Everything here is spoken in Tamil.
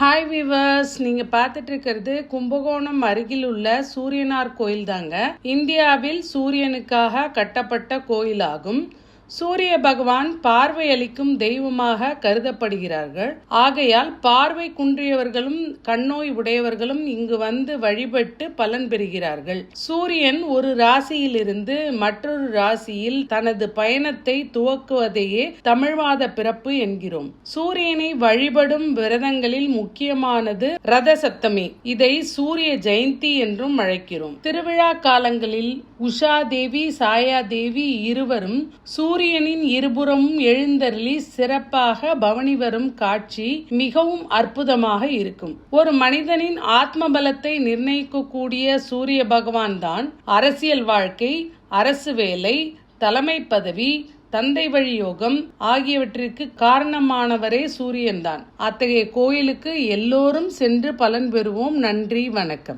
ஹாய் வீவர்ஸ் நீங்க பார்த்துட்டு இருக்கிறது கும்பகோணம் அருகில் உள்ள சூரியனார் கோயில் தாங்க இந்தியாவில் சூரியனுக்காக கட்டப்பட்ட கோயிலாகும். சூரிய பகவான் பார்வையளிக்கும் தெய்வமாக கருதப்படுகிறார்கள். ஆகையால் பார்வை குன்றியவர்களும் கண்ணோய் உடையவர்களும் இங்கு வந்து வழிபட்டு பலன் பெறுகிறார்கள். சூரியன் ஒரு ராசியிலிருந்து மற்றொரு ராசியில் தனது பயணத்தை துவக்குவதையே தமிழ்வாத பிறப்பு என்கிறோம். சூரியனை வழிபடும் விரதங்களில் முக்கியமானது ரத சப்தமி. இதை சூரிய ஜெயந்தி என்றும் அழைக்கிறோம். திருவிழா காலங்களில் உஷா தேவி சாயா தேவி இருவரும் சூரியனின் இருபுறமும் எழுந்தருளி சிறப்பாக பவனி வரும் காட்சி மிகவும் அற்புதமாக இருக்கும். ஒரு மனிதனின் ஆத்ம பலத்தை நிர்ணயிக்கக்கூடிய சூரிய பகவான் தான் அரசியல் வாழ்க்கை அரசு வேலை தலைமை பதவி தந்தை வழி யோகம் ஆகியவற்றிற்கு காரணமானவரே சூரியன்தான் அத்தகைய கோயிலுக்கு எல்லோரும் சென்று பலன் பெறுவோம். நன்றி வணக்கம்.